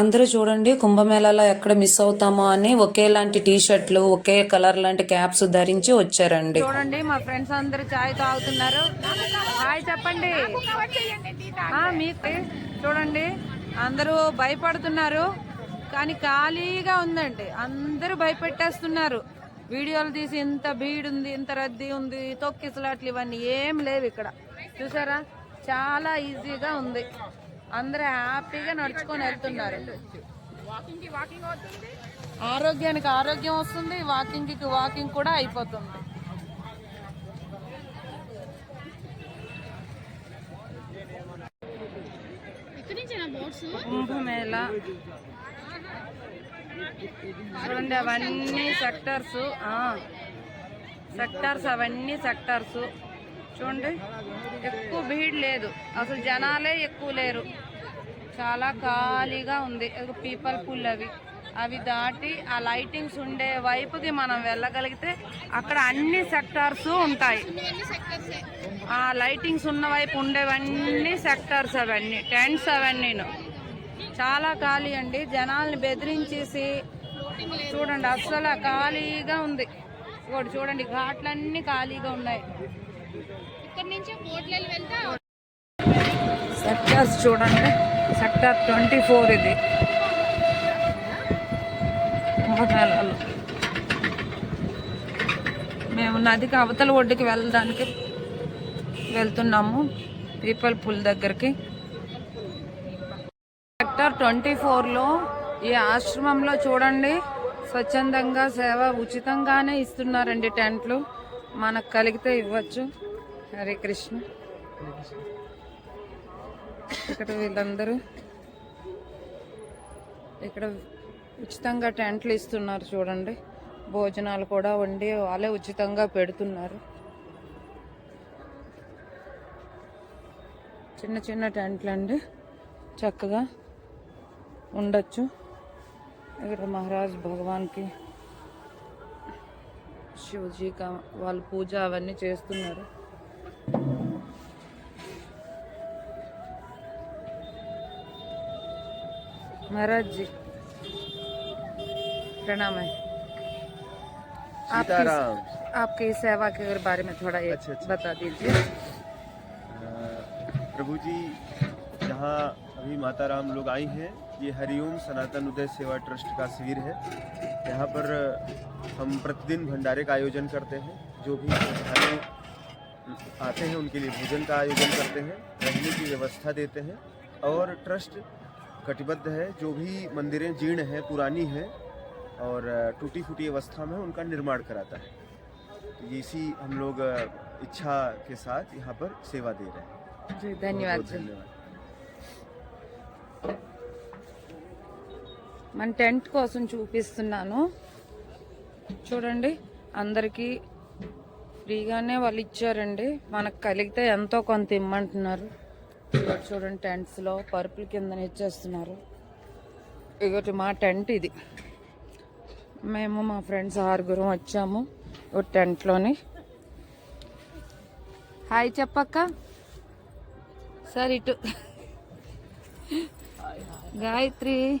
అందరూ చూడండి కుంభమేళాలో ఎక్కడ మిస్ అవుతామో అని ఒకేలాంటి టీ షర్ట్లు ఒకే కలర్ లాంటి క్యాప్స్ ధరించి వచ్చారండి. చూడండి మా ఫ్రెండ్స్ అందరూ చాయ్ తాగుతున్నారు. హాయ్ చెప్పండి. మీకు చూడండి అందరూ భయపడుతున్నారు. కానీ ఖాళీగా ఉందండి. అందరూ భయపెట్టేస్తున్నారు. వీడియోలు తీసి ఇంత భీడ్ ఉంది ఇంత రద్దీ ఉంది తొక్కిసలాట్లు ఇవన్నీ ఏం లేవు ఇక్కడ. చూసారా? చాలా ఈజీగా ఉంది. అందరూ హ్యాపీగా నడుచుకొని వెళ్తున్నారు. ఆరోగ్యానికి ఆరోగ్యం వస్తుంది వాకింగ్కి వాకింగ్ కూడా అయిపోతుంది. కుంభమేళ చూడండి అవన్నీ సెక్టర్స్ సెక్టార్స్ అవన్నీ సెక్టార్స్ చూడండి ఎక్కువ భీడ్ లేదు. అసలు జనాలే ఎక్కువ లేరు. చాలా ఖాళీగా ఉంది. పీపల్ పుల్ అవి. అవి దాటి ఆ లైటింగ్స్ ఉండే వైపుకి మనం వెళ్ళగలిగితే అక్కడ అన్ని సెక్టార్స్ ఉంటాయి. ఆ లైటింగ్స్ ఉన్న వైపు ఉండేవన్నీ సెక్టార్స్ అవన్నీ టెంట్స్ అవన్నీను. చాలా ఖాళీ అండి. జనాల్ని బెదిరించేసి చూడండి అస్సలు ఖాళీగా ఉంది. ఇంకోటి చూడండి ఘాట్లన్నీ ఖాళీగా ఉన్నాయి. ఇక్కడ నుంచి బోట్లలో వెళ్తే? సెక్టార్స్ చూడండి సెక్టార్ ట్వంటీ ఫోర్ ఇది. కుంభమేళాలో మేము నదికి అవతల ఒడ్డుకి వెళ్ళడానికి వెళ్తున్నాము. పీపల్ పుల్ దగ్గరికి. సెక్టర్ ట్వంటీ ఫోర్లో ఈ ఆశ్రమంలో చూడండి. స్వచ్ఛందంగా సేవ ఉచితంగానే ఇస్తున్నారండి టెంట్లు. మనకు కలిగితే ఇవ్వచ్చు. హరే కృష్ణ. ఇక్కడ వీళ్ళందరూ ఇక్కడ ఉచితంగా టెంట్లు ఇస్తున్నారు చూడండి. భోజనాలు కూడా వండి వాళ్ళే ఉచితంగా పెడుతున్నారు. చిన్న చిన్న టెంట్లు అండి చక్కగా ఉండొచ్చు ఇక్కడ మహారాజ్ భగవాన్కి శివజీకి వాళ్ళు పూజ అవన్నీ చేస్తున్నారు महाराज जी प्रणाम है आपकी आपकी सेवा के बारे में थोड़ा ये अच्छा, अच्छा। बता दीजिए प्रभु जी यहाँ अभी माता राम लोग आई हैं। ये हरिओम सनातन उदय सेवा ट्रस्ट का शिविर है। यहाँ पर हम प्रतिदिन भंडारे का आयोजन करते हैं। जो भी श्रद्धालु आते हैं उनके लिए भोजन का आयोजन करते हैं रहने की व्यवस्था देते हैं। और ट्रस्ट कटिबद्ध है। जो भी मंदिरें जीर्ण हैं पुरानी हैं और टूटी फूटी अवस्था में उनका निर्माण कराता है। तो ये इसी हम लोग इच्छा के साथ यहाँ पर सेवा दे रहे हैं। जी धन्यवाद धन्यवाद। మన టెంట్ కోసం చూపిస్తున్నాను. చూడండి అందరికీ ఫ్రీగానే వాళ్ళు ఇచ్చారండి. మనకు కలిగితే ఎంతో కొంత ఇమ్మంటున్నారు. చూడండి టెంట్స్లో పరుపుల కింద ఇచ్చేస్తున్నారు. ఇగోటి మా టెంట్ ఇది. మేము మా ఫ్రెండ్స్ ఆరుగురం వచ్చాము ఒక టెంట్లోని. హాయ్ చెప్పక్క. సార్ ఇటు. గాయత్రి.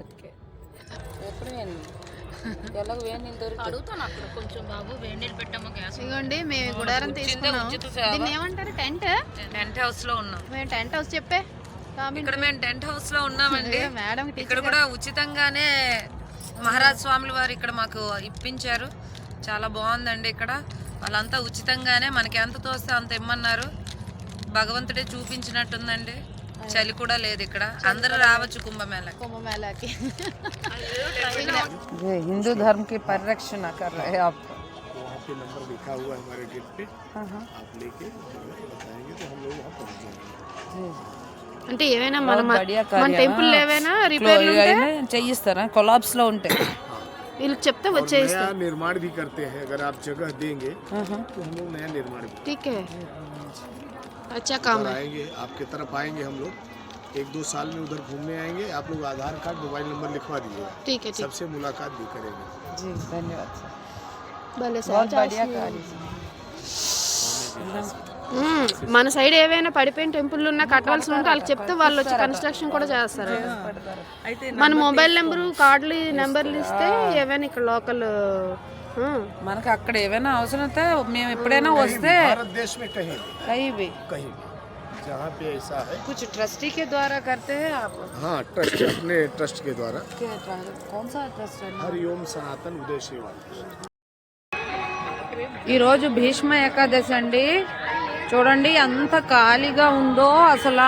ఓకే. ఎప్పుడు ఎలాగ వేణి దొరికి అడుగుతాను అక్కడ కొంచెం బాబు వేడి నీళ్ళు పెట్టాము గ్యాస్ ఇదిగోండి మేము గుడారం తీసుకున్నాం. దీన్ని ఏమంటారు టెంట్? టెంట్ హౌస్లో ఉన్నాం. మేము టెంట్ హౌస్ చెప్పే. ఇక్కడ మేము టెంట్ హౌస్లో ఉన్నామండి మేడం ఇక్కడ కూడా ఉచితంగానే మహారాజ్ స్వాముల వారు ఇక్కడ మాకు ఇప్పించారు. చాలా బాగుందండి ఇక్కడ. వాళ్ళంతా ఉచితంగానే మనకి ఎంత తోస్తే అంత ఇమ్మన్నారు. భగవంతుడే చూపించినట్టుందండి. చలి కూడా లేదు ఇక్కడ అందరూ రావచ్చు కుంభమేళ కుంభమేళాకి हिंदू धर्म की परिरक्षण कर रहे हैं आप वहाँ पे नंबर लिखा हुआ है हमारे गेट पे आप लेके जो है बताएंगे तो हम लोग वहाँ पहुँच जाएंगे అంటే ఏమైనా మన बहुत बढ़िया कार्य మన है। టెంపుల్ ఏవైనా రిపేర్ చేయిస్తారా కొలాబ్స్ లో ఉంటాయి వీళ్ళకి చెప్తే और వచ్చేయిస్తాం नया निर्माण भी करते हैं अगर आप जगह देंगे तो हम लोग नया निर्माण भी ठीक है अच्छा काम है आएंगे आपके तरफ आएंगे हम लोग एक दो साल में उधर घूमने आएंगे आप लोग आधार कार्ड मोबाइल नंबर लिखवा दीजिएगा ठीक है ठीक सबसे मुलाकात भी करेंगे जी धन्यवाद सर భలే बहुत సార్ बढ़िया कार्य మ్మ్. మన సైడ్ ఏవైనా పడిపోయిన టెంపుల్ ఉన్నా కట్టవలసి ఉంటే వాళ్ళకి చెప్తే వాళ్ళు వచ్చి కన్స్ట్రక్షన్ కూడా చేస్తారు మన మొబైల్ నెంబరు కార్డులు నెంబర్లు ఇస్తే ఏవైనా ఇక్కడ లోకల్ మనకు అక్కడ ఏమైనా అవసరం అయితే మేము ఎప్పుడైనా వస్తే भारत देश में कहीं भी कहीं भी कहीं भी जहाँ पे ऐसा है कुछ ट्रस्टी के द्वारा करते हैं आप हाँ ट्रस्ट अपने ट्रस्ट के द्वारा क्या ट्रस्ट- कौन सा ट्रस्ट है हरिओम सनातन उदय सेवा ट्रस्ट ఈరోజు భీష్మ ఏకాదశి అండి చూడండి ఎంత ఖాళీగా ఉందో అసలు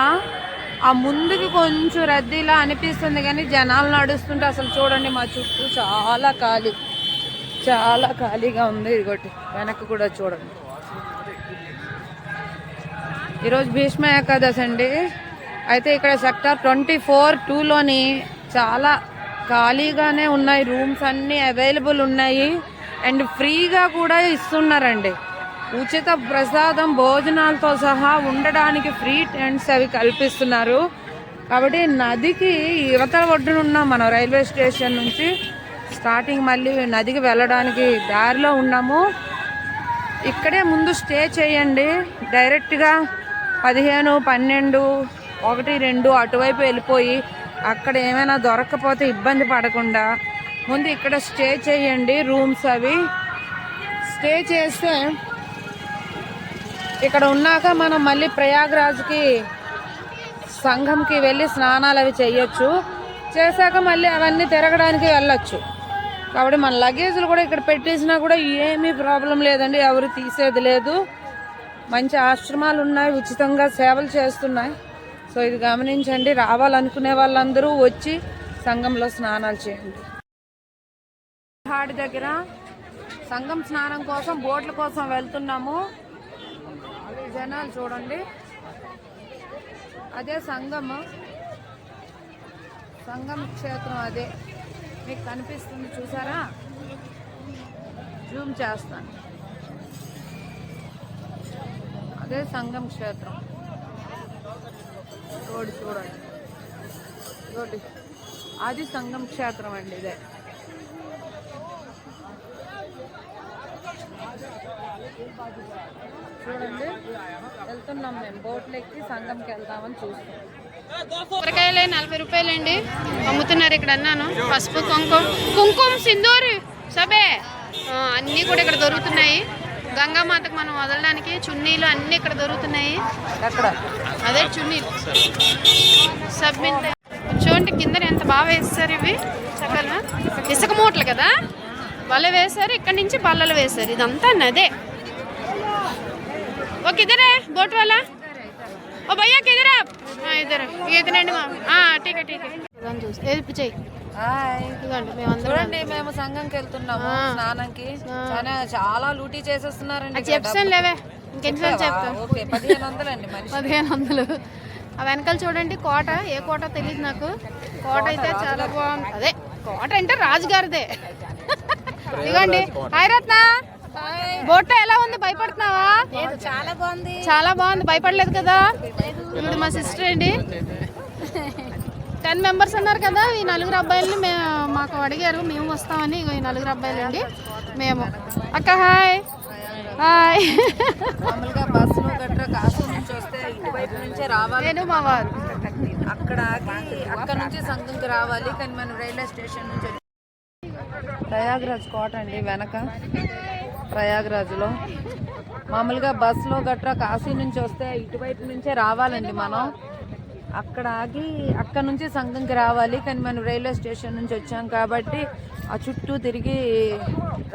ఆ ముందుకి కొంచెం రద్దీలా అనిపిస్తుంది కానీ జనాలు నడుస్తుంటే అసలు చూడండి మా చుట్టూ చాలా ఖాళీ చాలా ఖాళీగా ఉంది. ఇదిగోటి వెనక్కి కూడా చూడండి. ఈరోజు భీష్మ ఏకాదశి అండి. అయితే ఇక్కడ సెక్టార్ ట్వంటీ ఫోర్ టూలోని చాలా ఖాళీగానే ఉన్నాయి. రూమ్స్ అన్నీ అవైలబుల్ ఉన్నాయి. అండ్ ఫ్రీగా కూడా ఇస్తున్నారండి. ఉచిత ప్రసాదం భోజనాలతో సహా ఉండడానికి ఫ్రీ టెంట్స్ అవి కల్పిస్తున్నారు. కాబట్టి నదికి యువతల ఒడ్డున ఉన్నాం మనం రైల్వే స్టేషన్ నుంచి స్టార్టింగ్ మళ్ళీ నదికి వెళ్ళడానికి దారిలో ఉన్నాము. ఇక్కడే ముందు స్టే చేయండి. డైరెక్ట్గా పదిహేను పన్నెండు ఒకటి రెండు అటువైపు వెళ్ళిపోయి అక్కడ ఏమైనా దొరకకపోతే ఇబ్బంది పడకుండా ముందు ఇక్కడ స్టే చేయండి రూమ్స్ అవి. స్టే చేస్తే ఇక్కడ ఉన్నాక మనం మళ్ళీ ప్రయాగ్రాజ్కి సంఘంకి వెళ్ళి స్నానాలు అవి చేయొచ్చు. చేశాక మళ్ళీ అవన్నీ తిరగడానికి వెళ్ళొచ్చు. కాబట్టి మన లగేజ్లు కూడా ఇక్కడ పెట్టేసినా కూడా ఏమీ ప్రాబ్లం లేదండి. ఎవరు తీసేది లేదు. మంచి ఆశ్రమాలు ఉన్నాయి ఉచితంగా సేవలు చేస్తున్నాయి. సో ఇది గమనించండి. రావాలనుకునే వాళ్ళందరూ వచ్చి సంఘంలో స్నానాలు చేయండి. హాడి దగ్గర సంఘం స్నానం కోసం బోట్ల కోసం వెళ్తున్నాము. జనాలు చూడండి. అదే సంఘము. సంఘం క్షేత్రం అదే. మీకు కనిపిస్తుంది చూసారా? జూమ్ చేస్తాను. అదే సంగం క్షేత్రం. రోడ్డు చూడండి. రోడ్డు. అది సంగం క్షేత్రం అండి ఇదే. చూడండి. వెళ్తున్నాం మేము. బోట్లెక్కి సంఘంకి సంగంకి వెళ్తామని చూస్తున్నాం. కూరగాయలే నలభై రూపాయలండి. అమ్ముతున్నారు ఇక్కడ అన్నాను. పసుపు కుంకుమ. కుంకుమ సింధూరు సబే. అన్నీ కూడా ఇక్కడ దొరుకుతున్నాయి. గంగామాతకు మనం వదలడానికి చున్నీలు అన్నీ ఇక్కడ దొరుకుతున్నాయి. అదే చున్నీలు. సబ్మిన్ చూడండి కింద ఎంత బాగా వేస్తారు ఇవి. చక్కగా. ఇసుక మూటలు కదా? వల వేశారు ఇక్కడ నుంచి బల్లలు వేశారు. ఇదంతా నదే. ఓ కిదరే బోట్ వాళ్ళ ఓ భయ్యా కిదరా ఇద్దరు. ఇతనండి మా టీకే టీకే. చూసి ఏది చెయ్యి. హాయ్. ఇదిగోండి మేమందరం చూడండి మేము సంఘంకి వెళ్తున్నాము స్నానంకి. చాలా చాలా లూటీ చేసేస్తున్నారండి చెప్తాను లేవే. ఇంకెన్నిసార్లు చెప్తాను? ఓకే పదిహేను వందలండి మనిషి పదిహేను వందలు. ఆ వెనకాల చూడండి కోట. ఏ కోట తెలియదు నాకు. కోట అయితే చాలా బాగుంది. అదే కోట అంటే రాజుగారిదే. ఇదిగోండి. హాయ్ రత్న. బోట్ ఎలా ఉంది? భయపడుతున్నావా? చాలా బాగుంది. చాలా బాగుంది. భయపడలేదు కదా? ఇప్పుడు మా సిస్టర్ అండి. టెన్ మెంబర్స్ అన్నారు కదా ఈ నలుగురు అబ్బాయిలని మేము మాకు అడిగారు మేము వస్తామని. ఈ నలుగురు అబ్బాయిలు అండి మేము. అక్క హాయ్. హాయ్. నేను మా వారు. అక్కడ అక్కడ నుంచి సంఘంకి రావాలి. కానీ మనం రైల్వే స్టేషన్ నుంచి ప్రయాగ్రాజ్ కోట అండి వెనక. ప్రయాగ్రాజ్లో. మామూలుగా బస్సులో గట్రా కాశీ నుంచి వస్తే ఇటువైపు నుంచే రావాలండి మనం. అక్కడ ఆగి అక్కడ నుంచి సంఘంకి రావాలి కానీ మనం రైల్వే స్టేషన్ నుంచి వచ్చాం కాబట్టి ఆ చుట్టూ తిరిగి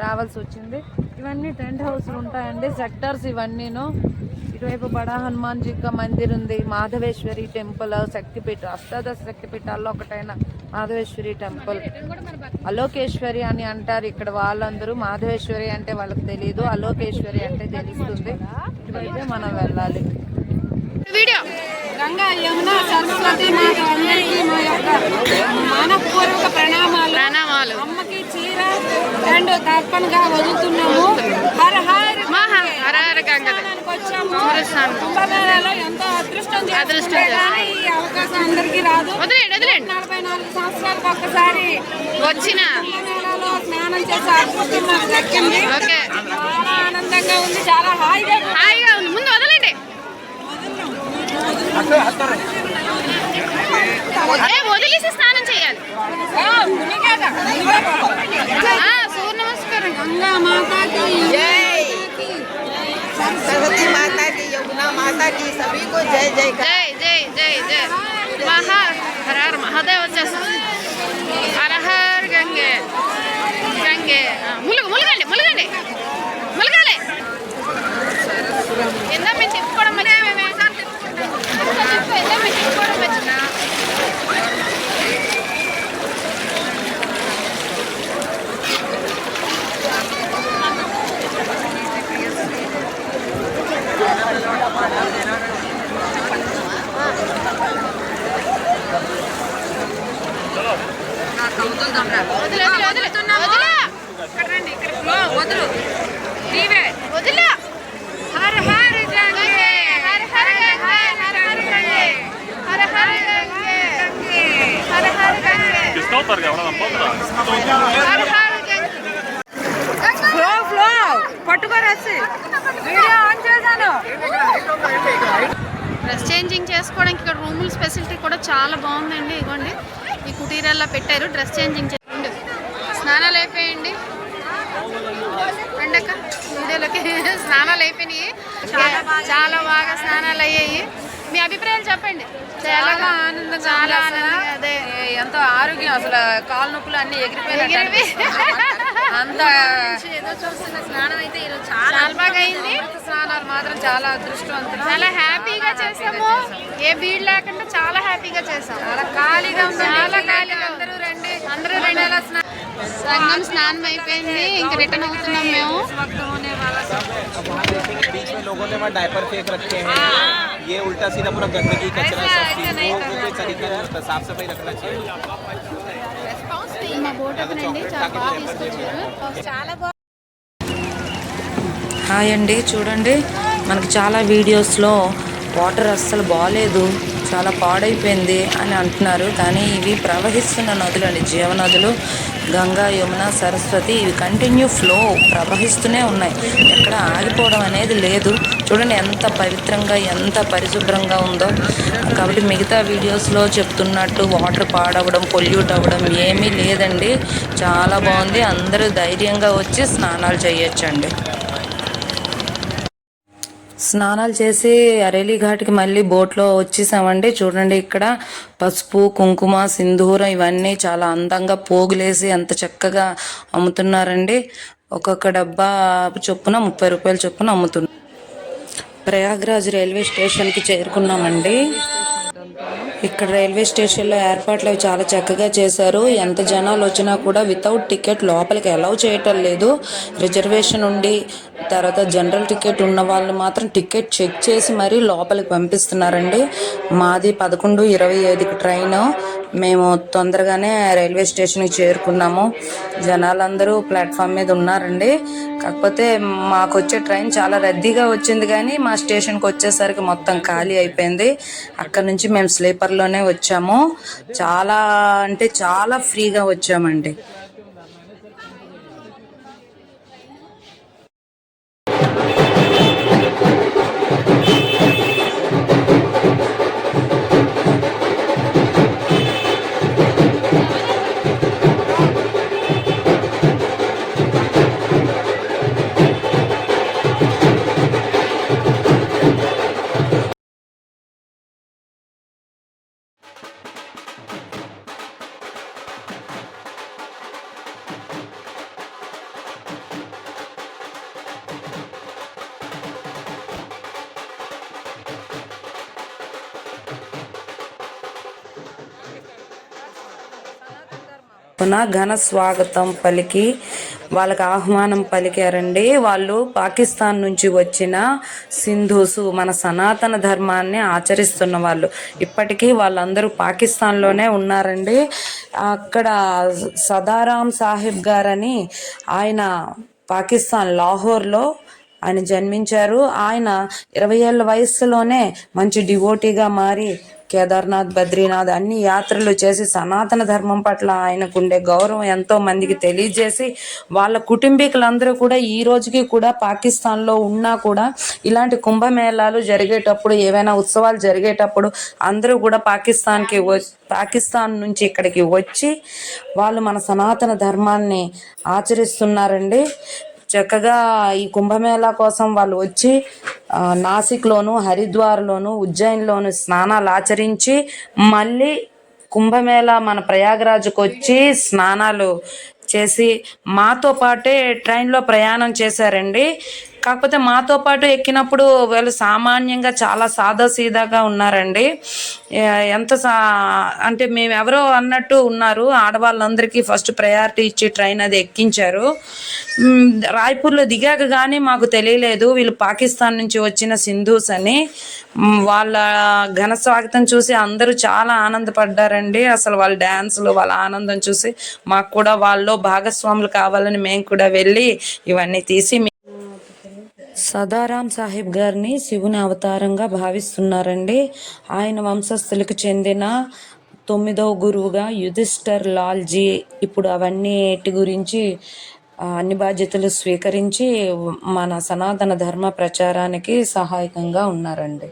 రావాల్సి వచ్చింది. ఇవన్నీ టెంట్ హౌస్లు ఉంటాయండి సెక్టర్స్ ఇవన్నీను. ఇటువైపు బడా హనుమాన్ జీ మందిర్ ఉంది మాధవేశ్వరి టెంపుల్ శక్తిపీఠ అష్టాదశ శక్తిపీఠాల్లో ఒకటైన. మాధవేశ్వరి టెంపుల్. అలోకేశ్వరి అని అంటారు ఇక్కడ వాళ్ళందరూ. మాధవేశ్వరి అంటే వాళ్ళకి తెలియదు అలోకేశ్వరి అంటే తెలుస్తుంది. ఇటువైపే మనం వెళ్ళాలి. వీడియో. గంగా యమున సరస్వతి మాత అందరికీ మా యొక్క మానపూర్వక ప్రణామాలు. ప్రణామాలు. అమ్మకి చీర అండ్ తర్పణగా వదులుతున్నాము. హర కుంభమేళాలో ఎంతో అదృష్టం అదృష్టం చేసుకుంటే కానీ ఈ అవకాశం అందరికీ సంవత్సరాలకు ఒక్కసారి వచ్చిన మేళాలో స్నానం చేసే అదృష్టం మాకు దక్కింది ఓకే. చాలా ఆనందంగా ఉంది చాలా హాయిగా హాయిగా ఉంది. ముందు వదలండి. వదిలేసి స్నానం చేయాలి. సూర్య నమస్కారం. గంగా మాతాకి. सरस्वती माता की यमुना माता की सभी को जय जय జై జై జై జై మహా హర హర మహాదేవ్ వచ్చేస్తుంది హర హర్ గంగే గంగే ఆ, ములుగు ములగండి ములగండి ములగాలి ఎంత మేము తిప్పుకోవడం మర్చిపోయామే తిప్పు ఎంత మేము తిప్పుకోవడం ఫ్లో ఫ్లో పట్టుకొని వచ్చి. వీడియో ఆన్ చేశాను. డ్రెస్ చేంజింగ్ చేసుకోవడానికి ఇక్కడ రూముల ఫెసిలిటీ కూడా చాలా బాగుందండి. ఇదిగోండి. ఈ కుటీరాల్లో పెట్టారు. డ్రెస్ చేంజింగ్ చేయండి స్నానాలు అయిపోయండి రండక్క వీడియోలకి. స్నానాలు అయిపోయినాయి. చాలా బాగా స్నానాలు అయ్యాయి. మీ అభిప్రాయాలు చెప్పండి. చాలా ఆనందంగా చాలా. ఆనందంగా అదే ఎంతో ఆరోగ్యం అసలు కాలు నొప్పులు అన్ని ఎగిరిపోయినాయి ఎగిరిపోయి. అంత ఏదో చూస్తున్న స్నానం అయితే ఈరోజు చాలా బాగా అయింది స్నానాలు మాత్రం చాలా అదృష్టవంతులు చాలా హ్యాపీగా చేసాము ఏ బీడ్ లేకుండా చాలా హ్యాపీగా చేసాము చాలా ఖాళీగా ఉంది చాలా ఖాళీగా అందరూ రండి అందరూ రెండు సంగం స్నానం అయిపోయింది ఇంక రిటర్న్ అవుతున్నాం మేము बीच में लोगों ने वहाँ डायपर फेंक रखे हैं ये उल्टा सीधा पूरा गंदगी कचरा सब चीज वो वो कोई तरीका नहीं होता साफ सफाई रखना चाहिए మా బోట్ అతనండి చాలా బాగా తీసుకొచ్చారు చాలా బాగా హాయ్ అండి చూడండి మనకి చాలా వీడియోస్లో వాటర్ అస్సలు బాగాలేదు చాలా పాడైపోయింది అని అంటున్నారు. కానీ ఇవి ప్రవహిస్తున్న నదులు అండి జీవనదులు గంగా యమున సరస్వతి ఇవి కంటిన్యూ ఫ్లో ప్రవహిస్తూనే ఉన్నాయి. ఎక్కడ ఆగిపోవడం అనేది లేదు. చూడండి ఎంత పవిత్రంగా ఎంత పరిశుభ్రంగా ఉందో. కాబట్టి మిగతా వీడియోస్లో చెప్తున్నట్టు వాటర్ పాడవడం పొల్యూట్ అవ్వడం ఏమీ లేదండి. చాలా బాగుంది. అందరూ ధైర్యంగా వచ్చి స్నానాలు చేయొచ్చండి. స్నానాలు చేసి అరేలి ఘాట్కి మళ్ళీ బోట్లో వచ్చేసామండి. చూడండి ఇక్కడ పసుపు కుంకుమ సింధూరం ఇవన్నీ చాలా అందంగా పోగులేసి అంత చక్కగా అమ్ముతున్నారండి. ఒక్కొక్క డబ్బా చొప్పున ముప్పై రూపాయల చొప్పున అమ్ముతున్నారు. ప్రయాగ్రాజ్ రైల్వే స్టేషన్కి చేరుకున్నామండి. ఇక్కడ రైల్వే స్టేషన్లో ఏర్పాట్లు అవి చాలా చక్కగా చేశారు. ఎంత జనాలు వచ్చినా కూడా వితౌట్ టికెట్ లోపలికి అలౌ చేయటం లేదు. రిజర్వేషన్ ఉండి తర్వాత జనరల్ టికెట్ ఉన్న వాళ్ళు మాత్రం టికెట్ చెక్ చేసి మరీ లోపలికి పంపిస్తున్నారండి. మాది పదకొండు ఇరవై ఐదుకి ట్రైన్ మేము తొందరగానే రైల్వే స్టేషన్కి చేరుకున్నాము. జనాలందరూ ప్లాట్ఫామ్ మీద ఉన్నారండి. కాకపోతే మాకు వచ్చే ట్రైన్ చాలా రద్దీగా వచ్చింది కానీ మా స్టేషన్కి వచ్చేసరికి మొత్తం ఖాళీ అయిపోయింది. అక్కడ నుంచి మేము ఆఫర్లోనే వచ్చాము. చాలా అంటే చాలా ఫ్రీగా వచ్చామండి. తరపున ఘన స్వాగతం పలికి వాళ్ళకి ఆహ్వానం పలికారండి. వాళ్ళు పాకిస్తాన్ నుంచి వచ్చిన సింధూసు మన సనాతన ధర్మాన్ని ఆచరిస్తున్న వాళ్ళు. ఇప్పటికీ వాళ్ళందరూ పాకిస్తాన్లోనే ఉన్నారండి. అక్కడ సదారాం సాహిబ్ గారని ఆయన పాకిస్తాన్ లాహోర్లో ఆయన జన్మించారు. ఆయన ఇరవై ఏళ్ళ వయస్సులోనే మంచి డివోటీగా మారి కేదార్నాథ్ బద్రీనాథ్ అన్ని యాత్రలు చేసి సనాతన ధర్మం పట్ల ఆయనకుండే గౌరవం ఎంతో మందికి తెలియజేసి వాళ్ళ కుటుంబీకులందరూ కూడా ఈ రోజుకి కూడా పాకిస్తాన్లో ఉన్నా కూడా ఇలాంటి కుంభమేళాలు జరిగేటప్పుడు ఏవైనా ఉత్సవాలు జరిగేటప్పుడు అందరూ కూడా పాకిస్తాన్కి వ పాకిస్తాన్ నుంచి ఇక్కడికి వచ్చి వాళ్ళు మన సనాతన ధర్మాన్ని ఆచరిస్తున్నారండి. చక్కగా ఈ కుంభమేళా కోసం వాళ్ళు వచ్చి నాసిక్లోను హరిద్వార్లోను ఉజ్జయిన్లోను స్నానాలు ఆచరించి మళ్ళీ కుంభమేళా మన ప్రయాగరాజుకు వచ్చి స్నానాలు చేసి మాతో పాటే ట్రైన్లో ప్రయాణం చేశారండి. కాకపోతే మాతో పాటు ఎక్కినప్పుడు వాళ్ళు సామాన్యంగా చాలా సాదాసీదాగా ఉన్నారండి. ఎంత సా అంటే మేము ఎవరో అన్నట్టు ఉన్నారు. ఆడవాళ్ళందరికీ ఫస్ట్ ప్రయారిటీ ఇచ్చి ట్రైన్ అది ఎక్కించారు. రాయ్పూర్లో దిగాక కానీ మాకు తెలియలేదు. వీళ్ళు పాకిస్తాన్ నుంచి వచ్చిన సింధూస్ అని. వాళ్ళ ఘన స్వాగతం చూసి అందరూ చాలా ఆనందపడ్డారండి. అసలు వాళ్ళ డ్యాన్స్లు వాళ్ళ ఆనందం చూసి మాకు కూడా వాళ్ళలో భాగస్వాములు కావాలని మేము కూడా వెళ్ళి ఇవన్నీ తీసి సదారాం సాహిబ్ గారిని శివుని అవతారంగా భావిస్తున్నారండి. ఆయన వంశస్థులకు చెందిన తొమ్మిదవ గురువుగా యుధిష్ఠర్ లాల్జీ ఇప్పుడు అవన్నీటి గురించి అన్ని బాధ్యతలు స్వీకరించి మన సనాతన ధర్మ ప్రచారానికి సహాయకంగా ఉన్నారండి.